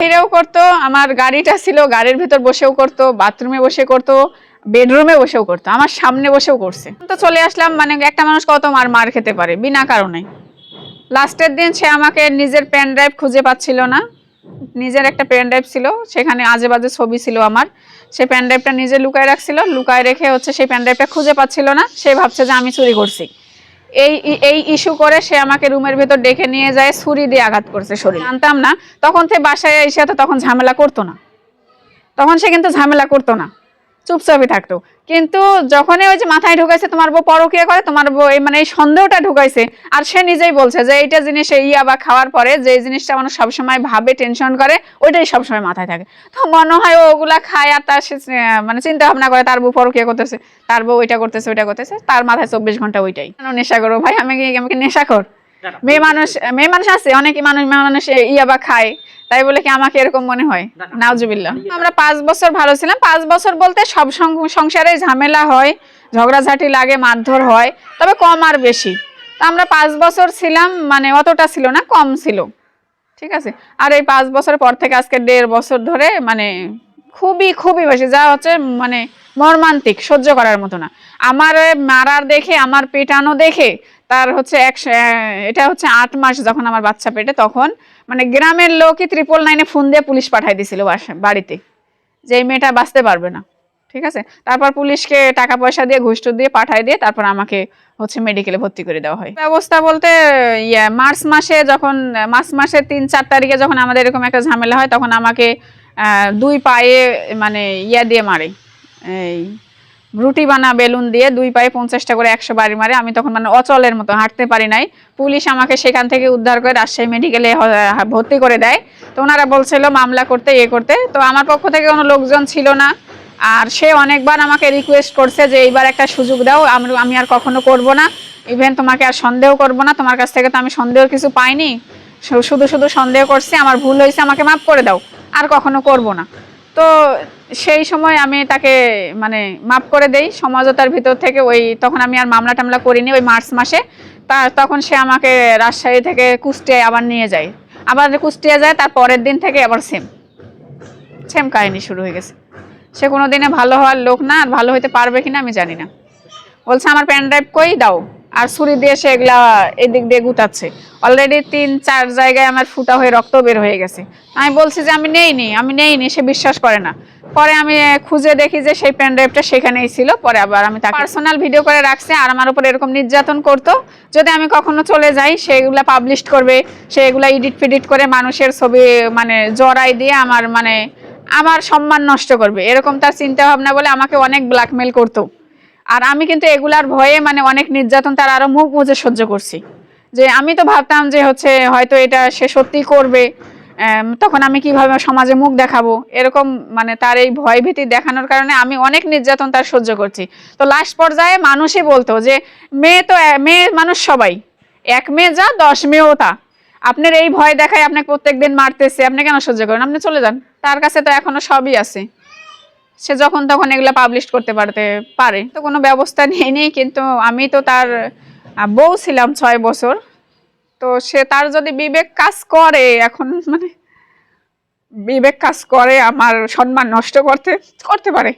ফিরেও করতো, আমার গাড়িটা ছিল গাড়ির ভেতর বসেও করতো, বাথরুমে বসে করতো, বেডরুমে বসেও করতো, আমার সামনে বসেও করছে। তো চলে আসলাম মানে একটা মানুষ কত মার মার খেতে পারে, বিনা কারণে। লাস্টের দিন সে আমাকে নিজের পেন ড্রাইভ খুঁজে পাচ্ছিল না। নিজের একটা পেন ড্রাইভ ছিল, সেখানে আজে বাজে ছবি ছিল আমার। সেই পেন ড্রাইভটা নিজে লুকায় রাখছিল, লুকায় রেখে হচ্ছে সেই পেন ড্রাইভটা খুঁজে পাচ্ছিল না, সে ভাবছে যে আমি চুরি করছি। এই এই ইস্যু করে সে আমাকে রুমের ভেতর ডেকে নিয়ে যায়, ছুরি দিয়ে আঘাত করছে শরীর। জানতাম না, তখন সে বাসায় এসে তো তখন ঝামেলা করতো না। তখন সে কিন্তু ঝামেলা করতো না। চুপচাপই থাকতো। কিন্তু যখনই ওই যে মাথায় ঢুকাইছে, তোমার বউ পরকিয়া করে, তোমার বউ মানে এই সন্দেহটা ঢুকাইছে, আর সে নিজেই বলছে যে এইটা জিনিস এই ইয়াবা খাওয়ার পরে যে জিনিসটা মানুষ সবসময় ভাবে টেনশন করে, ওইটাই সবসময় মাথায় থাকে। তো মনে হয় ওগুলা খায় আর তার সে মানে চিন্তা ভাবনা করে, তার বউ পরকিয়া করতেছে, তার বউ ওইটা করতেছে ওইটা করতেছে, তার মাথায় চব্বিশ ঘণ্টা ওইটাই। নেশা করো ভাই? আমি আমাকে নেশা কর মেয়ে মানুষ মেয়ে মানুষ আছে অনেকই মানুষ মেয়ে মানুষ ইয়াবা খায়। তাই বলে কি আমাকে এরকম মনে হয়? নাউজুবিল্লাহ। আমরা পাঁচ বছর ভালো ছিলাম। পাঁচ বছর বলতে সব সংসারে ঝামেলা হয় ঝগড়াঝাটি লাগে মারধর হয় তবে কম আর বেশি। তো আমরা পাঁচ বছর ছিলাম মানে অতটা ছিল না কম ছিল। ঠিক আছে? আর এই পাঁচ বছর পর থেকে আজকে দেড় বছর ধরে মানে খুবই খুবই বেশি। যা হচ্ছে মানে মর্মান্তিক সহ্য করার মতো না। আমার মারার দেখে আমার পেটানো দেখে তার হচ্ছে এক এটা হচ্ছে আট মাস যখন আমার বাচ্চা পেটে, তখন মানে গ্রামের লোকই ত্রিপল নাইনে ফোন দিয়ে পুলিশ পাঠাই দিছিল বাড়িতে যে এই মেয়েটা বাঁচতে পারবে না, ঠিক আছে? তারপর পুলিশকে টাকা পয়সা দিয়ে, ঘুষ দিয়ে পাঠাই দিয়ে তারপর আমাকে হচ্ছে মেডিকেলে ভর্তি করে দেওয়া হয়। ব্যবস্থা বলতে ইয়ে মার্চ মাসে যখন, মার্চ মাসের তিন চার তারিখে যখন আমাদের এরকম একটা ঝামেলা হয়, তখন আমাকে দুই পায়ে মানে ইয়া দিয়ে মারে। এই রুটি বানা, বেলুন দিয়ে দুই পায়ে পঞ্চাশটা করে একশো বাড়ি মারে। আমি তখন মানে অচলের মতো, হাঁটতে পারি নাই। পুলিশ আমাকে সেখান থেকে উদ্ধার করে রাজশাহী মেডিকেলে ভর্তি করে দেয়। তো ওনারা বলছিল মামলা করতে ইয়ে করতে। তো আমার পক্ষ থেকে কোনো লোকজন ছিল না। আর সে অনেকবার আমাকে রিকোয়েস্ট করছে যে এইবার একটা সুযোগ দাও, আমি আর কখনো করব না। ইভেন তোমাকে আর সন্দেহ করব না। তোমার কাছ থেকে তো আমি সন্দেহ কিছু পাইনি। শুধু শুধু সন্দেহ করছি। আমার ভুল হয়েছে, আমাকে মাফ করে দাও। আর কখনো করব না। তো সেই সময় আমি তাকে মানে মাফ করে দেই সমাজতার ভিতর থেকে ওই তখন আমি আর মামলা টামলা করিনি ওই মার্চ মাসে। তা তখন সে আমাকে রাজশাহী থেকে কুষ্টিয়ায় আবার নিয়ে যায়। আবার কুষ্টিয়া যায়, তার পরের দিন থেকে আবার সেম সেম কাহিনী শুরু হয়ে গেছে। সে কোনো দিনে ভালো হওয়ার লোক না, আর ভালো হইতে পারবে কিনা আমি জানি না। বলছে, আমার পেন ড্রাইভ কই? দাও। আর ছুরি দিয়ে সে এগুলা এদিক দিয়ে গুতাচ্ছে। অলরেডি তিন, চার জায়গায় আমার ফুটা হয়ে রক্ত বের হয়ে গেছে। আমি বলছি যে আমি নেইনি আমি নেইনি, সে বিশ্বাস করে না। পরে আমি খুঁজে দেখি যে সেই পেন ড্রাইভটা সেখানেই ছিল, পরে আবার আমি তাকে পার্সোনাল ভিডিও করে রাখছে আর আমার উপর এরকম নির্যাতন করতো। যদি আমি কখনো চলে যাই সেগুলা পাবলিশ করবে সেগুলা এডিট ফিডিট করে মানুষের ছবি মানে জড়াই দিয়ে আমার মানে আমার সম্মান নষ্ট করবে। এরকম তার চিন্তা ভাবনা বলে আমাকে অনেক ব্ল্যাকমেল করতো। আর আমি কিন্তু এগুলার ভয়ে মানে অনেক নির্যাতন তার আরও মুখ বুঝে সহ্য করছি। যে আমি তো ভাবতাম যে হচ্ছে হয়তো এটা সে সত্যি করবে তখন আমি কীভাবে সমাজে মুখ দেখাবো? এরকম মানে তার এই ভয় ভীতি দেখানোর কারণে আমি অনেক নির্যাতন তার সহ্য করছি। তো লাস্ট পর্যায়ে মানুষই বলতো যে, মেয়ে তো, মেয়ে মানুষ সবাই। এক মেয়ে যা, দশ মেয়েও তা। আপনার এই ভয় দেখায় আপনাকে প্রত্যেকদিন মারতেছে, আপনি কেন সহ্য করেন? আপনি চলে যান। তার কাছে তো এখনও সবই আছে। সে যখন তখন এগুলো পাবলিশ করতে পারতে পারে। তো কোনো ব্যবস্থা নেই কিন্তু আমি তো তার বউ ছিলাম ছয় বছর। তো সে তার যদি বিবেক কাজ করে, এখন মানে বিবেক কাজ করে, আমার সম্মান নষ্ট করতে করতে পারে।